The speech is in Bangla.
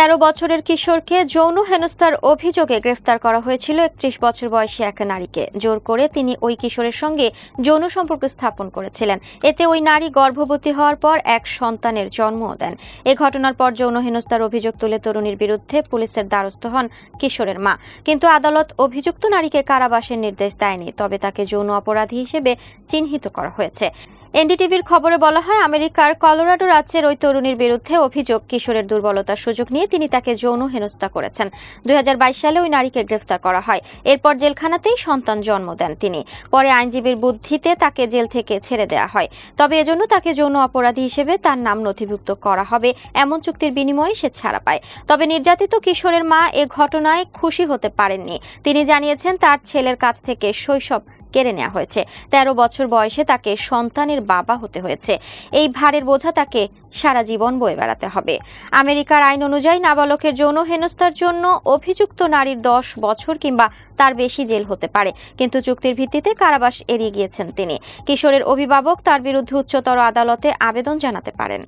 তেরো বছরের কিশোরকে যৌন হেনস্থার অভিযোগে গ্রেফতার করা হয়েছিল একত্রিশ বছর বয়সী এক নারীকে। জোর করে তিনি ওই কিশোরের সঙ্গে যৌন সম্পর্ক স্থাপন করেছিলেন। এতে ওই নারী গর্ভবতী হওয়ার পর এক সন্তানের জন্মও দেন। এ ঘটনার পর যৌন হেনস্থার অভিযোগ তুলে তরুণীর বিরুদ্ধে পুলিশের দ্বারস্থ হন কিশোরের মা। কিন্তু আদালত অভিযুক্ত নারীকে কারাবাসের নির্দেশ দেয়নি, তবে তাকে যৌন অপরাধী হিসেবে চিহ্নিত করা হয়েছে। এনডিটিভির খবরে বলা হয়, আমেরিকার কলোরাডো রাজ্যের ওই তরুণীর বিরুদ্ধে অভিযোগ কিশোরের দুর্বলতার সুযোগ নিয়ে তিনি তাকে যৌন হেনস্থা করেছেন। দু হাজার বাইশ সালে ওই নারীকে গ্রেফতার করা হয়। এরপর জেলখানাতেই সন্তান জন্ম দেন তিনি। পরে আইনজীবীর বুদ্ধিতে তাকে জেল থেকে ছেড়ে দেওয়া হয়। তবে এজন্য তাকে যৌন অপরাধী হিসেবে তার নাম নথিভুক্ত করা হবে। এমন চুক্তির বিনিময়ে সে ছাড়া পায়। তবে নির্যাতিত কিশোরের মা এ ঘটনায় খুশি হতে পারেননি। তিনি জানিয়েছেন তার ছেলের কাছ থেকে শৈশব কেড়ে নেওয়া হয়েছে। তেরো বছর বয়সে তাকে সন্তানের বাবা হতে হয়েছে। এই ভারের বোঝা তাকে সারা জীবন বয়ে বেড়াতে হবে। আমেরিকার আইন অনুযায়ী নাবালকের যৌন হেনস্থার জন্য অভিযুক্ত নারীর দশ বছর কিংবা তার বেশি জেল হতে পারে। কিন্তু চুক্তির ভিত্তিতে কারাবাস এড়িয়ে গিয়েছেন তিনি। কিশোরের অভিভাবক তার বিরুদ্ধে উচ্চতর আদালতে আবেদন জানাতে পারেন।